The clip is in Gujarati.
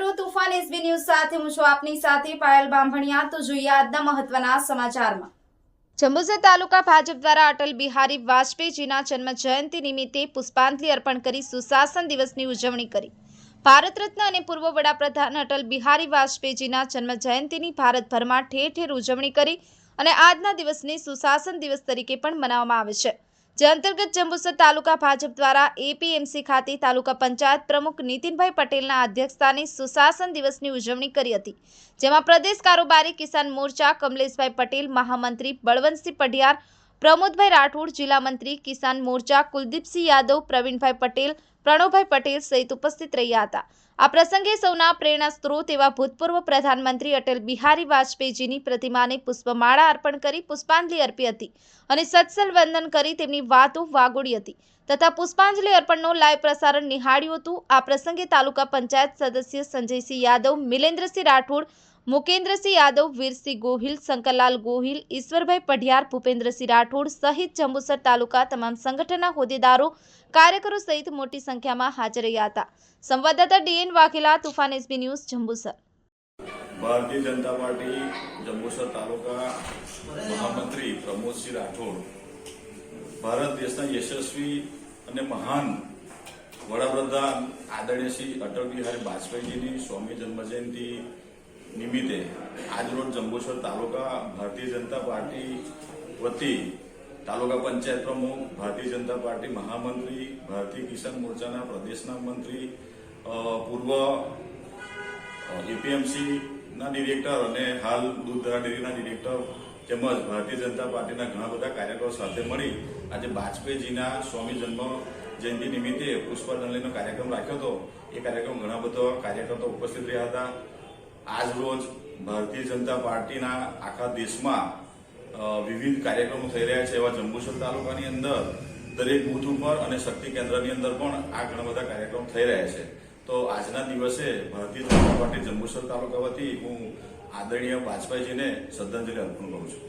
રહ્યું તુફાન એસબી ન્યૂઝ સાથે હું આપની સાથે પાયલ બાંભણિયા. તો જોઈએ આજના સમાચારમાં. જંબુસર તાલુકા ભાજપ દ્વારા અટલ બિહારી વાજપેયીજીના જન્મ જયંતિ નિમિત્તે પુષ્પાંજલિ અર્પણ કરી સુશાસન દિવસની ઉજવણી કરી. ભારત રત્ન અને પૂર્વ વડાપ્રધાન અટલ બિહારી વાજપેયીજીના જન્મ જયંતિની ભારતભરમાં ઠેર ઠેર ઉજવણી કરી અને આજના દિવસને સુશાસન દિવસ તરીકે પણ મનાવવામાં આવે છે. જે અંતર્ગત જંબુસર તાલુકા ભાજપ દ્વારા એપીએમસી ખાતે તાલુકા પંચાયત પ્રમુખ નીતિનભાઈ પટેલના અધ્યક્ષસ્થાને સુશાસન દિવસની ઉજવણી કરી હતી, જેમાં પ્રદેશ કારોબારી કિસાન મોરચા કમલેશભાઈ પટેલ, મહામંત્રી બળવંતસિંહ પઢિયાર પ્રમોદભાઈ રાઠોડ, જિલ્લા મંત્રી, કિસાન મોરચા, કુલદીપસિંહ યાદવ, પ્રવીણભાઈ પટેલ, પ્રણવભાઈ પટેલ સહિત ઉપસ્થિત રહ્યા હતા. આ પ્રસંગે સૌના પ્રેરણા સ્ત્રોત એવા ભૂતપૂર્વ પ્રધાનમંત્રી અટલ બિહારી વાજપેયીજીની પ્રતિમાને પુષ્પમાળા અર્પણ કરી પુષ્પાંજલિ અર્પી હતી અને સત્સલ વંદન કરી તેમની વાતો વાગોડી હતી. તથા પુષ્પાંજલિ અર્પણનો લાઈવ પ્રસારણ નિહાળ્યું હતું. આ પ્રસંગે તાલુકા પંચાયત સદસ્ય સંજયસિંહ યાદવ, મિલેન્દ્રસિંહ રાઠોડ મુકેન્દ્રસિંહ યાદવ, વીરસિંહ ગોહિલ, શંકરલાલ ગોહિલ, ઈશ્વરભાઈ પઢિયાર, ભૂપેન્દ્રસિંહ રાઠોડ સહિત જંબુસર તાલુકા તમામ સંગઠનના હોદ્દેદારો, કાર્યકરો સહિત મોટી સંખ્યામાં હાજર રહ્યા હતા. સંવાદદાતા DN Vaghela, Toofan SB news, Jambusar. Bharatiya Janata Party Jambusar તાલુકા મહામંત્રી પ્રમોદસિંહ રાઠોડ, ભારત દેશના યશસ્વી અને મહાન વડાપ્રધાન આદરણીય શ્રી અટલ બિહારી વાજપેયીજીની સ્વામી જન્મજયંતિ નિમિત્તે આજરોજ જંબુસર તાલુકા ભારતીય જનતા પાર્ટી વતી તાલુકા પંચાયત પ્રમુખ, ભારતીય જનતા પાર્ટી મહામંત્રી, ભારતીય કિસાન મોરચાના પ્રદેશના મંત્રી પૂર્વ એપીએમસીના ડિરેક્ટર અને હાલ દૂધ દરા ડેરીના ડિરેક્ટર તેમજ ભારતીય જનતા પાર્ટીના ઘણા બધા કાર્યકરો સાથે મળી આજે વાજપેયીજીના સ્વામી જન્મ જયંતિ નિમિત્તે પુષ્પાંજલિનો કાર્યક્રમ રાખ્યો હતો. એ કાર્યક્રમ ઘણા બધા કાર્યકર્તા ઉપસ્થિત રહ્યા હતા. આજ રોજ ભારતીય જનતા પાર્ટીના આખા દેશમાં વિવિધ કાર્યક્રમો થઈ રહ્યા છે. એવા જંબુસર તાલુકાની અંદર, દરેક બૂથ ઉપર અને શક્તિ કેન્દ્રની અંદર પણ આ ઘણા બધા કાર્યક્રમ થઈ રહ્યા છે. તો આજના દિવસે ભારતીય જનતા પાર્ટી જંબુસર તાલુકા વતી હું આદરણીય વાજપેયીજીને શ્રદ્ધાંજલિ અર્પણ કરું છું.